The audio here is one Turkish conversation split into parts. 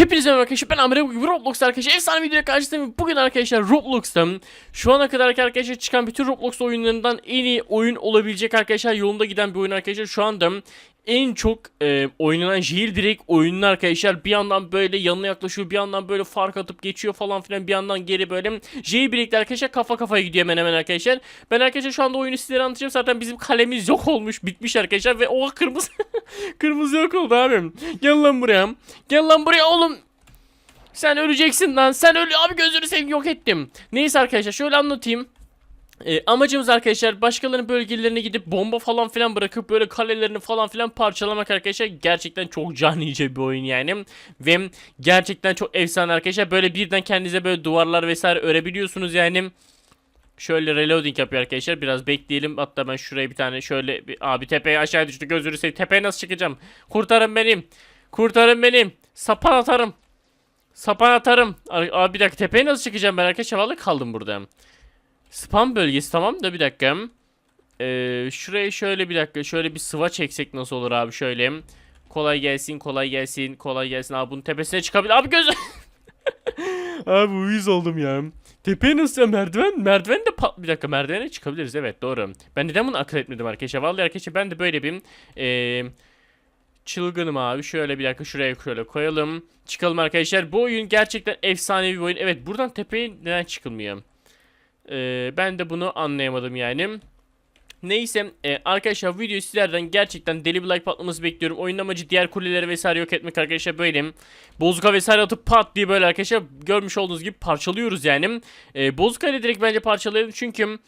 Hepinize merhaba arkadaşlar ben Amre bugün Roblox'ta arkadaşlar. Efsane videoya karşınızdayım. Bugün arkadaşlar Roblox'ta şu ana kadar arkadaşlar çıkan bütün Roblox oyunlarından en iyi oyun olabilecek arkadaşlar yolunda giden bir oyun arkadaşlar. Şu anda en çok e, oynanan jailbreak oyunun arkadaşlar. Bir yandan böyle yanına yaklaşıyor bir yandan böyle fark atıp geçiyor falan filan. Bir yandan geri böyle jailbreak'te arkadaşlar kafa kafaya gidiyor hemen hemen arkadaşlar. Ben arkadaşlar şu anda oyunu sizlere anlatacağım. Zaten bizim kalemiz yok olmuş bitmiş arkadaşlar ve o kırmızı kırmızı yok oldu abim. Gel lan buraya. Gel lan buraya oğlum. Sen öleceksin lan. Sen ölü abi gözünü seveyim yok ettim. Neyse arkadaşlar şöyle anlatayım. Ee, amacımız arkadaşlar başkalarının bölgelerine gidip bomba falan filan bırakıp böyle kalelerini falan filan parçalamak arkadaşlar gerçekten çok canice bir oyun yani ve gerçekten çok efsane arkadaşlar böyle birden kendinize böyle duvarlar vesaire örebiliyorsunuz yani Şöyle reloading yapıyor arkadaşlar. Biraz bekleyelim. Hatta ben şuraya bir tane şöyle bir abi tepeye aşağı düştü. Gözünü seveyim. Tepeye nasıl çıkacağım? Kurtarın benim. Kurtarın benim. Sapan atarım. Sapan atarım. Abi bir dakika tepeye nasıl çıkacağım ben arkadaşlar vallahi kaldım burada. Spam bölgesi tamam da bir dakika. Ee, şuraya şöyle bir dakika şöyle bir sıva çeksek nasıl olur abi şöyle. Kolay gelsin kolay gelsin kolay gelsin abi bunun tepesine çıkabilir. Abi göz... abi uyuz oldum ya. Tepeye nasıl merdiven? Merdiven de pat... Bir dakika merdivene çıkabiliriz evet doğru. Ben neden bunu akıl etmedim arkadaşlar? Vallahi arkadaşlar ben de böyle bir... Eee... Çılgınım abi. Şöyle bir dakika şuraya şöyle koyalım. Çıkalım arkadaşlar. Bu oyun gerçekten efsanevi bir oyun. Evet buradan tepeye neden çıkılmıyor? Ee, ben de bunu anlayamadım yani. Neyse e, arkadaşlar videoyu sizlerden gerçekten deli bir like patlaması bekliyorum. Oyunun amacı diğer kuleleri vesaire yok etmek arkadaşlar böyle. Bozuka vesaire atıp pat diye böyle arkadaşlar görmüş olduğunuz gibi parçalıyoruz yani. E, Bozuka ile direkt bence parçalayalım çünkü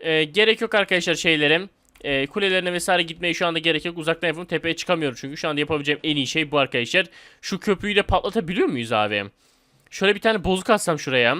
e, gerek yok arkadaşlar şeylere. E, kulelerine vesaire gitmeye şu anda gerek yok. Uzaktan yapalım. Tepeye çıkamıyorum çünkü şu anda yapabileceğim en iyi şey bu arkadaşlar. Şu köprüyü de patlatabiliyor muyuz abi? Şöyle bir tane bozuk atsam şuraya.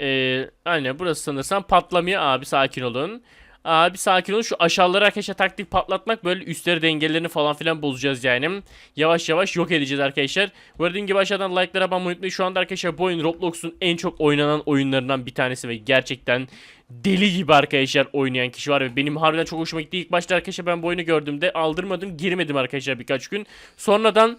E, aynen burası sanırsam patlamıyor. Abi sakin olun. Abi sakin olun. Şu aşağıları arkadaşlar taktik patlatmak böyle üstleri dengelerini falan filan bozacağız yani. Yavaş yavaş yok edeceğiz arkadaşlar. Dediğim gibi aşağıdan like'lara basmayı unutmayın. Şu anda arkadaşlar bu oyun Roblox'un en çok oynanan oyunlarından bir tanesi ve gerçekten deli gibi arkadaşlar oynayan kişi var ve benim harbiden çok hoşuma gitti. İlk başta arkadaşlar ben bu oyunu gördüğümde aldırmadım, girmedim arkadaşlar birkaç gün. Sonradan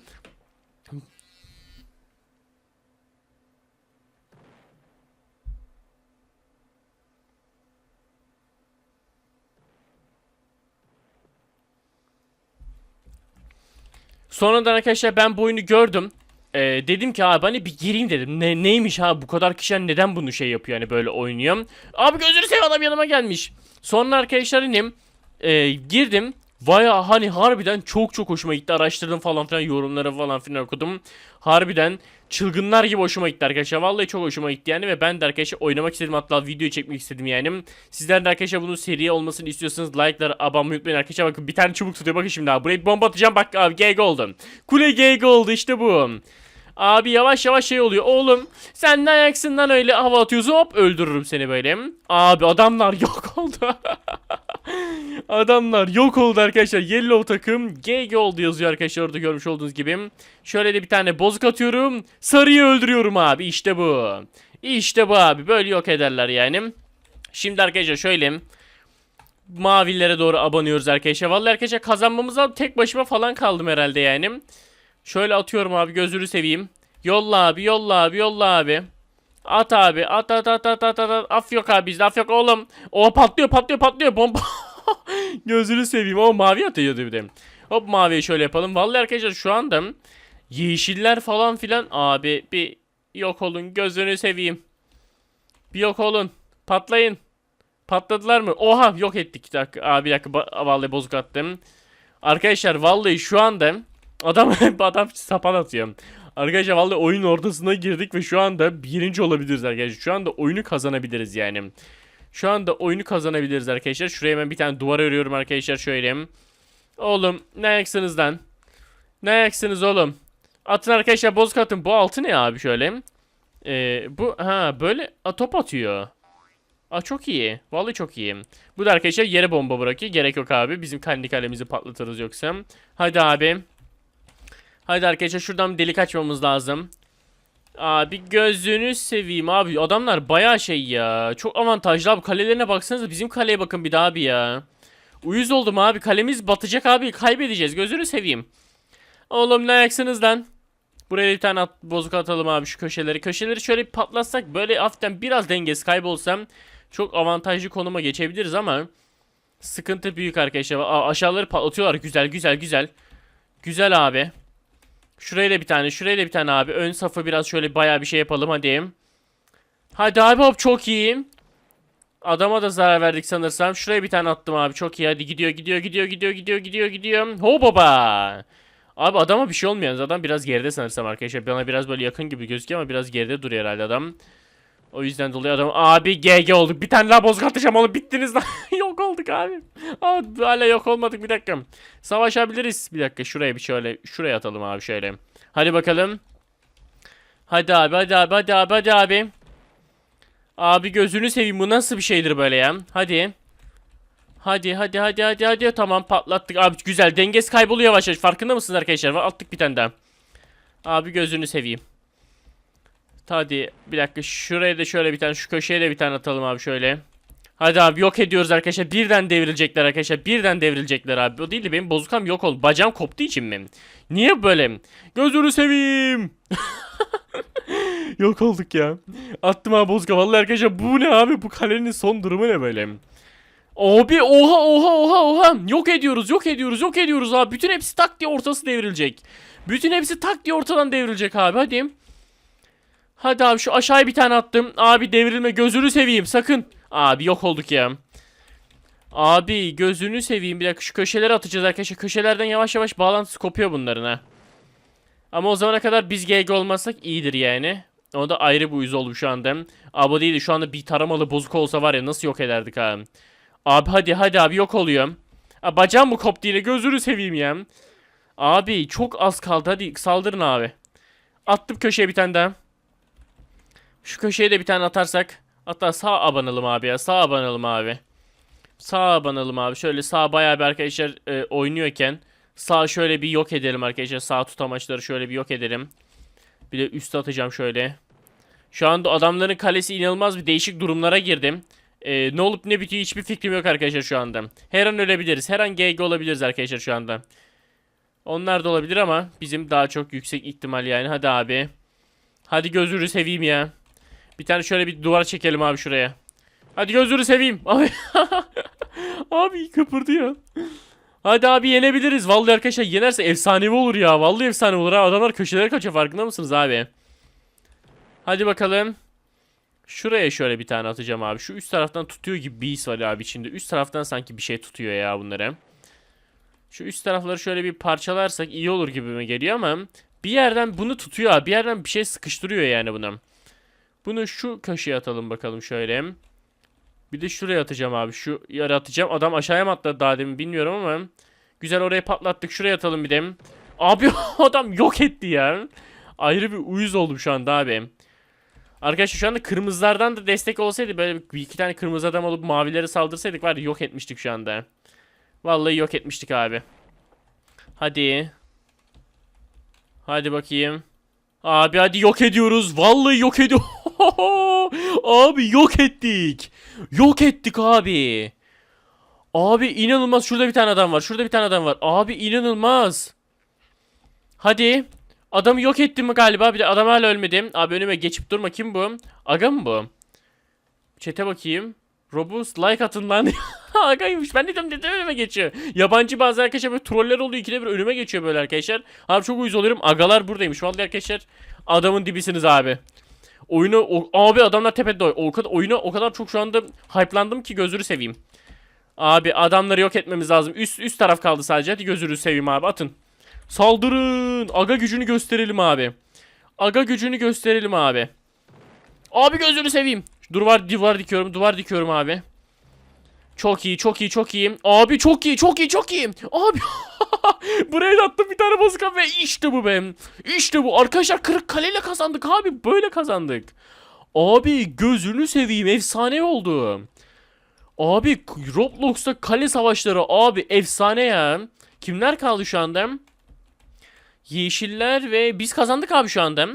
Sonradan arkadaşlar ben bu oyunu gördüm. Ee, dedim ki abi hani bir gireyim dedim. Ne, neymiş ha bu kadar kişiler neden bunu şey yapıyor hani böyle oynuyor. Abi gözünü seveyim adam yanıma gelmiş. Sonra arkadaşlar inim e, girdim. Vaya hani harbiden çok çok hoşuma gitti. Araştırdım falan filan yorumları falan filan okudum. Harbiden çılgınlar gibi hoşuma gitti arkadaşlar. Vallahi çok hoşuma gitti yani ve ben de arkadaşlar oynamak istedim hatta video çekmek istedim yani. Sizler de arkadaşlar bunun seri olmasını istiyorsanız like'lara abone unutmayın arkadaşlar. Bakın bir tane çubuk tutuyor bakın şimdi abi. Buraya bir bomba atacağım bak abi GG oldu. Kule GG oldu işte bu. Abi yavaş yavaş şey oluyor. Oğlum sen ne ayaksın lan öyle hava atıyorsun hop öldürürüm seni böyle. Abi adamlar yok oldu. adamlar yok oldu arkadaşlar. Yellow takım GG oldu yazıyor arkadaşlar orada görmüş olduğunuz gibi. Şöyle de bir tane bozuk atıyorum. Sarıyı öldürüyorum abi işte bu. İşte bu abi böyle yok ederler yani. Şimdi arkadaşlar şöyle mavilere doğru abanıyoruz arkadaşlar. Vallahi arkadaşlar kazanmamıza tek başıma falan kaldım herhalde yani. Şöyle atıyorum abi gözünü seveyim. Yolla abi yolla abi yolla abi. At abi at at at at at at. Af yok abi bizde af yok oğlum. O patlıyor patlıyor patlıyor bomba. gözünü seveyim o mavi atıyordu bir de. Hop maviyi şöyle yapalım. Vallahi arkadaşlar şu anda yeşiller falan filan abi bir yok olun gözünü seveyim. Bir yok olun. Patlayın. Patladılar mı? Oha yok ettik. Bir dakika. Abi bir dakika. Vallahi bozuk attım. Arkadaşlar vallahi şu anda adam adam sapan atıyor. Arkadaşlar vallahi oyun ortasına girdik ve şu anda birinci olabiliriz arkadaşlar. Şu anda oyunu kazanabiliriz yani. Şu anda oyunu kazanabiliriz arkadaşlar. Şuraya hemen bir tane duvar örüyorum arkadaşlar şöyle. Oğlum ne ayaksınız lan? Ne ayaksınız oğlum? Atın arkadaşlar bozuk atın. Bu altı ne abi şöyle? Ee, bu ha böyle a, top atıyor. Aa çok iyi. Vallahi çok iyi. Bu da arkadaşlar yere bomba bırakıyor. Gerek yok abi. Bizim kendi kalemizi patlatırız yoksa. Hadi abi. Hadi arkadaşlar şuradan bir delik açmamız lazım. Abi gözünü seveyim abi. Adamlar bayağı şey ya. Çok avantajlı abi. Kalelerine baksanıza. Bizim kaleye bakın bir daha abi ya. Uyuz oldum abi. Kalemiz batacak abi. Kaybedeceğiz. Gözünü seveyim. Oğlum ne ayaksınız lan? Buraya bir tane at, bozuk atalım abi şu köşeleri. Köşeleri şöyle bir patlatsak böyle hafiften biraz dengesi kaybolsam çok avantajlı konuma geçebiliriz ama sıkıntı büyük arkadaşlar. Aa, aşağıları patlatıyorlar. Güzel güzel güzel. Güzel abi. Şuraya da bir tane, şuraya da bir tane abi. Ön safı biraz şöyle bayağı bir şey yapalım hadi. Hadi abi hop çok iyi. Adama da zarar verdik sanırsam. Şuraya bir tane attım abi. Çok iyi. Hadi gidiyor, gidiyor, gidiyor, gidiyor, gidiyor, gidiyor, gidiyor. Ho baba. Abi adama bir şey olmuyor. Adam biraz geride sanırsam arkadaşlar. Bana biraz böyle yakın gibi gözüküyor ama biraz geride duruyor herhalde adam. O yüzden dolayı adam abi GG olduk. Bir tane daha bozuk atacağım oğlum. Bittiniz lan. yok olduk abi. Abi hala yok olmadık bir dakika. Savaşabiliriz. Bir dakika şuraya bir şöyle şuraya atalım abi şöyle. Hadi bakalım. Hadi abi hadi abi hadi abi hadi abi. Abi gözünü seveyim bu nasıl bir şeydir böyle ya? Hadi. Hadi hadi hadi hadi hadi tamam patlattık abi güzel dengesi kayboluyor yavaş yavaş farkında mısınız arkadaşlar attık bir tane daha Abi gözünü seveyim Hadi bir dakika şuraya da şöyle bir tane şu köşeye de bir tane atalım abi şöyle. Hadi abi yok ediyoruz arkadaşlar. Birden devrilecekler arkadaşlar. Birden devrilecekler abi. O değil de benim bozukam yok oldu. Bacağım koptuğu için mi? Niye böyle? Gözünü seveyim. Yok olduk ya. Attım abi bozuk vallahi arkadaşlar bu ne abi? Bu kalenin son durumu ne böyle? Abi oha oha oha oha. Yok ediyoruz yok ediyoruz yok ediyoruz abi. Bütün hepsi tak diye ortası devrilecek. Bütün hepsi tak diye ortadan devrilecek abi. Hadi. Hadi abi şu aşağıya bir tane attım. Abi devrilme gözünü seveyim sakın. Abi yok olduk ya. Abi gözünü seveyim bir dakika şu köşeleri atacağız arkadaşlar. Köşelerden yavaş yavaş bağlantısı kopuyor bunların ha. Ama o zamana kadar biz GG olmazsak iyidir yani. O da ayrı bir uyuz oldu şu anda. Abi değil de şu anda bir taramalı bozuk olsa var ya nasıl yok ederdik ha. Abi hadi hadi abi yok oluyor. Aa, bacağım mı koptu yine gözünü seveyim ya. Abi çok az kaldı hadi saldırın abi. Attım köşeye bir tane daha. Şu köşeye de bir tane atarsak. Hatta sağ abanalım abi ya sağ abanalım abi. Sağ abanalım abi. Şöyle sağ bayağı bir arkadaşlar e, oynuyorken. Sağ şöyle bir yok edelim arkadaşlar. Sağ tutamaçları şöyle bir yok edelim. Bir de üst atacağım şöyle. Şu anda adamların kalesi inanılmaz bir değişik durumlara girdim. Ee, ne olup ne bitiyor hiçbir fikrim yok arkadaşlar şu anda. Her an ölebiliriz. Her an GG olabiliriz arkadaşlar şu anda. Onlar da olabilir ama bizim daha çok yüksek ihtimal yani. Hadi abi. Hadi gözünü seveyim ya. Bir tane şöyle bir duvar çekelim abi şuraya. Hadi gözünü seveyim. Abi. abi kıpırdı ya. Hadi abi yenebiliriz. Vallahi arkadaşlar yenerse efsanevi olur ya. Vallahi efsane olur ha. Adamlar köşelere kaçıyor farkında mısınız abi? Hadi bakalım. Şuraya şöyle bir tane atacağım abi. Şu üst taraftan tutuyor gibi bir his var abi içinde. Üst taraftan sanki bir şey tutuyor ya bunları. Şu üst tarafları şöyle bir parçalarsak iyi olur gibi mi geliyor ama bir yerden bunu tutuyor abi. Bir yerden bir şey sıkıştırıyor yani bunu. Bunu şu köşeye atalım bakalım şöyle. Bir de şuraya atacağım abi. Şu yere atacağım. Adam aşağıya mı atladı daha demin bilmiyorum ama. Güzel oraya patlattık. Şuraya atalım bir de. Abi adam yok etti ya. Ayrı bir uyuz oldum şu anda abi. Arkadaşlar şu anda kırmızılardan da destek olsaydı böyle bir iki tane kırmızı adam olup mavilere saldırsaydık var yok etmiştik şu anda. Vallahi yok etmiştik abi. Hadi. Hadi bakayım. Abi hadi yok ediyoruz. Vallahi yok ediyor. abi yok ettik. Yok ettik abi. Abi inanılmaz. Şurada bir tane adam var. Şurada bir tane adam var. Abi inanılmaz. Hadi. Adamı yok ettim mi galiba? Bir de adam hala ölmedi. Abi önüme geçip durma. Kim bu? Aga mı bu? Çete bakayım. Robust like atın lan. Agaymış. Ben dedim dedim önüme geçiyor. Yabancı bazı arkadaşlar böyle troller oluyor. ikide bir önüme geçiyor böyle arkadaşlar. Abi çok uyuz oluyorum. Agalar buradaymış. Vallahi arkadaşlar adamın dibisiniz abi. Oyunu o, abi adamlar tepede o kadar oyunu o kadar çok şu anda hype'landım ki gözünü seveyim. Abi adamları yok etmemiz lazım. Üst üst taraf kaldı sadece. Hadi gözünü seveyim abi atın. Saldırın. Aga gücünü gösterelim abi. Aga gücünü gösterelim abi. Abi gözünü seveyim. Duvar duvar dikiyorum. Duvar dikiyorum abi. Çok iyi, çok iyi, çok iyi. Abi çok iyi, çok iyi, çok iyi. Abi buraya da attım bir tane bozuk ve işte bu be. İşte bu. Arkadaşlar kırık kaleyle kazandık abi. Böyle kazandık. Abi gözünü seveyim. Efsane oldu. Abi Roblox'ta kale savaşları abi efsane ya. Kimler kaldı şu anda? Yeşiller ve biz kazandık abi şu anda.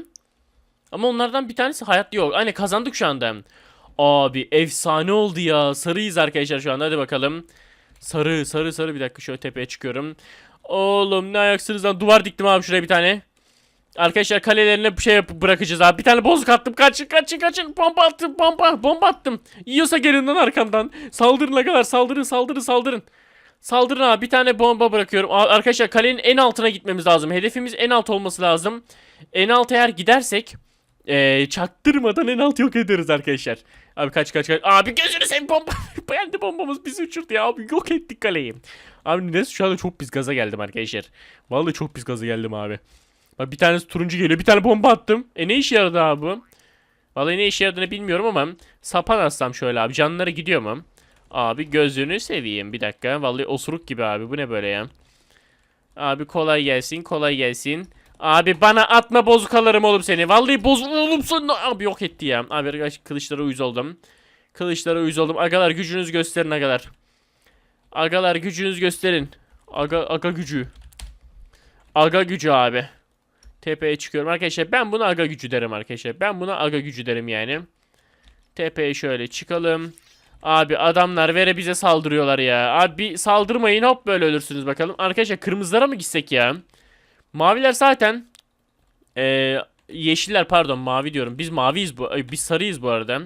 Ama onlardan bir tanesi hayatta yok. Aynen kazandık şu anda. Abi efsane oldu ya. Sarıyız arkadaşlar şu anda. Hadi bakalım. Sarı sarı sarı bir dakika şöyle tepeye çıkıyorum. Oğlum ne ayaksınız lan. Duvar diktim abi şuraya bir tane. Arkadaşlar kalelerine bir şey bırakacağız abi. Bir tane bozuk attım. Kaçın kaçın kaçın. Bomba attım bomba. Bomba attım. Yiyorsa gelin lan arkamdan. Saldırın kadar saldırın saldırın saldırın. Saldırın abi. Bir tane bomba bırakıyorum. Arkadaşlar kalenin en altına gitmemiz lazım. Hedefimiz en alt olması lazım. En alt eğer gidersek ee, çaktırmadan en alt yok ederiz arkadaşlar. Abi kaç kaç kaç. Abi gözünü seveyim bomba. Geldi bombamız bizi uçurdu ya. Abi yok ettik kaleyi. Abi neyse şu anda çok pis gaza geldim arkadaşlar. Vallahi çok pis gaza geldim abi. Bak bir tanesi turuncu geliyor. Bir tane bomba attım. E ne işe yaradı abi bu? Vallahi ne işe yaradığını bilmiyorum ama sapan atsam şöyle abi. Canları gidiyor mu? Abi gözünü seveyim. Bir dakika. Vallahi osuruk gibi abi. Bu ne böyle ya? Abi kolay gelsin. Kolay gelsin. Abi bana atma bozuk alırım oğlum seni. Vallahi bozuk oğlum. Abi yok etti ya. Abi arkadaş kılıçlara uyuz oldum. Kılıçlara uyuz oldum. Agalar gücünüzü gösterin agalar. Agalar gücünüzü gösterin. Aga, aga gücü. Aga gücü abi. Tepeye çıkıyorum arkadaşlar. Ben buna aga gücü derim arkadaşlar. Ben buna aga gücü derim yani. Tepeye şöyle çıkalım. Abi adamlar vere bize saldırıyorlar ya. Abi saldırmayın hop böyle ölürsünüz bakalım. Arkadaşlar kırmızılara mı gitsek ya? Maviler zaten ee, yeşiller pardon mavi diyorum. Biz maviyiz bu. ay, Biz sarıyız bu arada.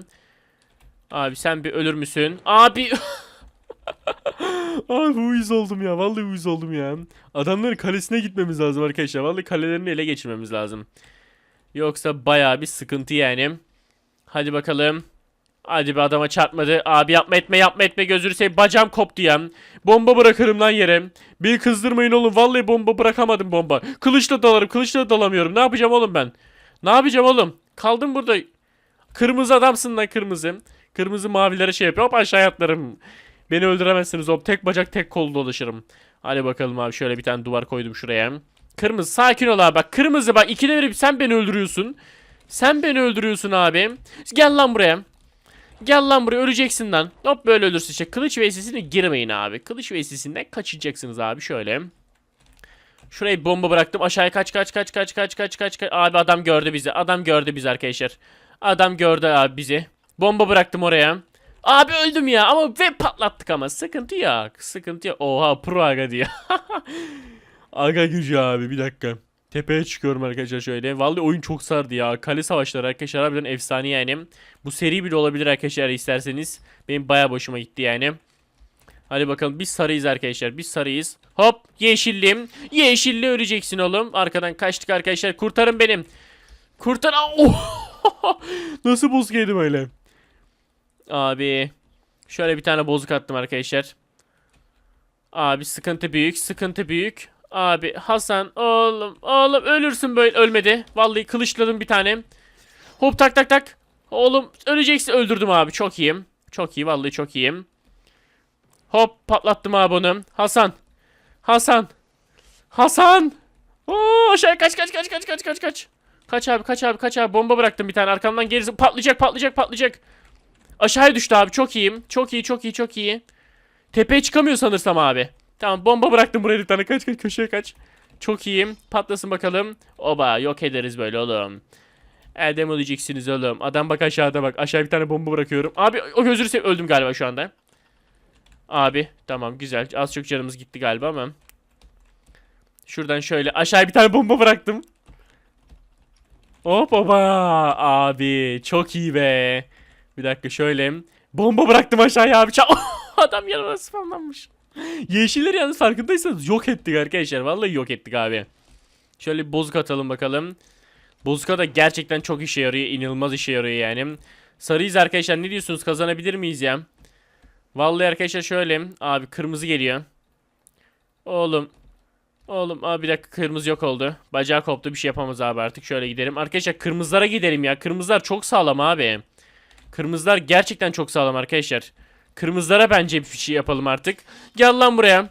Abi sen bir ölür müsün? Abi Abi uyuz oldum ya. Vallahi uyuz oldum ya. Adamların kalesine gitmemiz lazım arkadaşlar. Vallahi kalelerini ele geçirmemiz lazım. Yoksa bayağı bir sıkıntı yani. Hadi bakalım. Hadi bir adama çarpmadı. Abi yapma etme yapma etme gözünü seveyim. Bacağım koptu ya. Bomba bırakırım lan yere. Beni kızdırmayın oğlum. Vallahi bomba bırakamadım bomba. Kılıçla dalarım. Kılıçla dalamıyorum. Ne yapacağım oğlum ben? Ne yapacağım oğlum? Kaldım burada. Kırmızı adamsın lan kırmızı. Kırmızı mavilere şey yapıyor. Hop aşağı atlarım. Beni öldüremezsiniz hop. Tek bacak tek kol dolaşırım. Hadi bakalım abi şöyle bir tane duvar koydum şuraya. Kırmızı sakin ol abi bak. Kırmızı bak ikide bir sen beni öldürüyorsun. Sen beni öldürüyorsun abi. Gel lan buraya. Gel lan buraya öleceksin lan. Hop böyle ölürsün işte. Kılıç vesisine girmeyin abi. Kılıç vesisinden kaçacaksınız abi şöyle. Şuraya bomba bıraktım. Aşağıya kaç kaç kaç kaç kaç kaç kaç kaç. Abi adam gördü bizi. Adam gördü bizi arkadaşlar. Adam gördü abi bizi. Bomba bıraktım oraya. Abi öldüm ya ama ve patlattık ama sıkıntı yok. Sıkıntı yok. Oha pro aga diyor. aga gücü abi bir dakika. Tepeye çıkıyorum arkadaşlar şöyle. Vallahi oyun çok sardı ya. Kale savaşları arkadaşlar harbiden efsane yani. Bu seri bile olabilir arkadaşlar isterseniz. Benim baya hoşuma gitti yani. Hadi bakalım biz sarıyız arkadaşlar. Biz sarıyız. Hop yeşillim. Yeşilli öleceksin oğlum. Arkadan kaçtık arkadaşlar. Kurtarın benim. Kurtar. Oh! Nasıl buz yedim öyle? Abi. Şöyle bir tane bozuk attım arkadaşlar. Abi sıkıntı büyük. Sıkıntı büyük. Abi Hasan oğlum oğlum ölürsün böyle ölmedi. Vallahi kılıçladım bir tane. Hop tak tak tak. Oğlum öleceksin öldürdüm abi çok iyiyim. Çok iyi vallahi çok iyiyim. Hop patlattım abi onu. Hasan. Hasan. Hasan. Oo, aşağı kaç kaç kaç kaç kaç kaç kaç. Kaç abi kaç abi kaç abi bomba bıraktım bir tane arkamdan gerisi patlayacak patlayacak patlayacak. Aşağıya düştü abi çok iyiyim. Çok iyi çok iyi çok iyi. Tepeye çıkamıyor sanırsam abi. Tamam bomba bıraktım buraya bir tane kaç kaç köşeye kaç. Çok iyiyim. Patlasın bakalım. Oba yok ederiz böyle oğlum. Erdem öleceksiniz oğlum. Adam bak aşağıda bak. Aşağı bir tane bomba bırakıyorum. Abi o gözünü seveyim. Öldüm galiba şu anda. Abi tamam güzel. Az çok canımız gitti galiba ama. Şuradan şöyle aşağıya bir tane bomba bıraktım. Hop oba abi çok iyi be. Bir dakika şöyle. Bomba bıraktım aşağıya abi. Adam yanına spamlanmış. Yeşilleri yalnız farkındaysanız yok ettik arkadaşlar. Vallahi yok ettik abi. Şöyle bir bozuk atalım bakalım. Bozuka da gerçekten çok işe yarıyor. İnanılmaz işe yarıyor yani. Sarıyız arkadaşlar. Ne diyorsunuz? Kazanabilir miyiz ya? Vallahi arkadaşlar şöyle. Abi kırmızı geliyor. Oğlum. Oğlum abi bir dakika kırmızı yok oldu. Bacağı koptu bir şey yapamaz abi artık. Şöyle gidelim. Arkadaşlar kırmızılara gidelim ya. Kırmızılar çok sağlam abi. Kırmızılar gerçekten çok sağlam arkadaşlar. Kırmızılara bence bir şey yapalım artık. Gel lan buraya.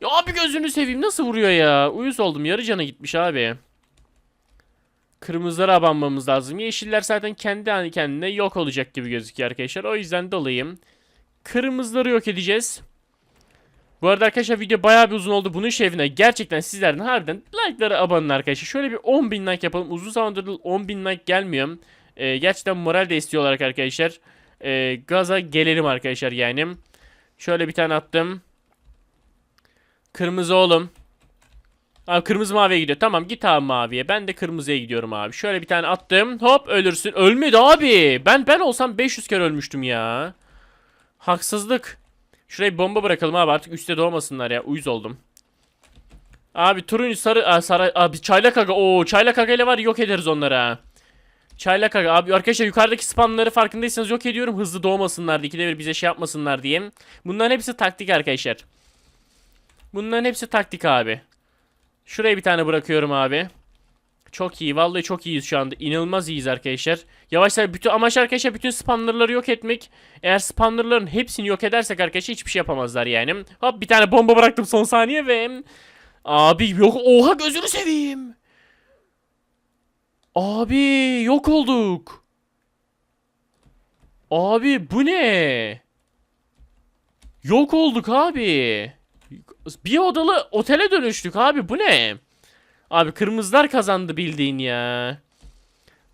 Ya abi gözünü seveyim nasıl vuruyor ya? Uyuz oldum yarı canı gitmiş abi. Kırmızılara abanmamız lazım. Yeşiller zaten kendi hani kendine yok olacak gibi gözüküyor arkadaşlar. O yüzden dolayım. Kırmızıları yok edeceğiz. Bu arada arkadaşlar video bayağı bir uzun oldu. Bunun şerefine gerçekten sizlerden harbiden like'lara abanın arkadaşlar. Şöyle bir 10.000 like yapalım. Uzun zamandır 10.000 like gelmiyor. Ee, gerçekten moral de istiyorlar arkadaşlar. Ee, gaza gelelim arkadaşlar yani. Şöyle bir tane attım. Kırmızı oğlum. Abi kırmızı maviye gidiyor. Tamam git abi maviye. Ben de kırmızıya gidiyorum abi. Şöyle bir tane attım. Hop ölürsün. Ölmedi abi. Ben ben olsam 500 kere ölmüştüm ya. Haksızlık. Şuraya bomba bırakalım abi artık üstte doğmasınlar ya. Uyuz oldum. Abi turuncu sarı aa, sarı abi çaylak aga. Oo çaylak aga var yok ederiz onları ha. Çaylak aga abi arkadaşlar yukarıdaki spamları farkındaysanız yok ediyorum hızlı doğmasınlar diye ikide bir bize şey yapmasınlar diye. Bunların hepsi taktik arkadaşlar. Bunların hepsi taktik abi. Şuraya bir tane bırakıyorum abi. Çok iyi. Vallahi çok iyiyiz şu anda. İnanılmaz iyiyiz arkadaşlar. Yavaş yavaş bütün amaç arkadaşlar bütün spawnerları yok etmek. Eğer spawnerların hepsini yok edersek arkadaşlar hiçbir şey yapamazlar yani. Hop bir tane bomba bıraktım son saniye ve abi yok oha gözünü seveyim. Abi yok olduk. Abi bu ne? Yok olduk abi. Bir odalı otele dönüştük abi bu ne? Abi kırmızılar kazandı bildiğin ya.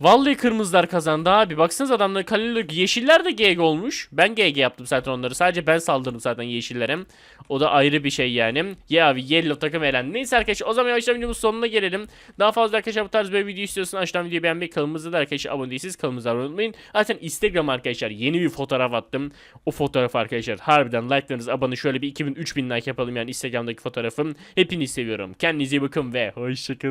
Vallahi kırmızılar kazandı abi. Baksanız adamlar kaleler yeşiller de GG olmuş. Ben GG yaptım zaten onları. Sadece ben saldırdım zaten yeşillere. O da ayrı bir şey yani. Ya abi yellow takım elendi. Neyse arkadaşlar o zaman yavaştan videomuzun sonuna gelelim. Daha fazla arkadaşlar bu tarz böyle video istiyorsanız aşağıdan videoyu beğenmeyi kanalımıza da arkadaşlar abone değilseniz kanalımıza abone olmayı unutmayın. Zaten Instagram arkadaşlar yeni bir fotoğraf attım. O fotoğraf arkadaşlar harbiden like'larınız abone şöyle bir 2000-3000 like yapalım yani Instagram'daki fotoğrafım. Hepinizi seviyorum. Kendinize iyi bakın ve hoşçakalın.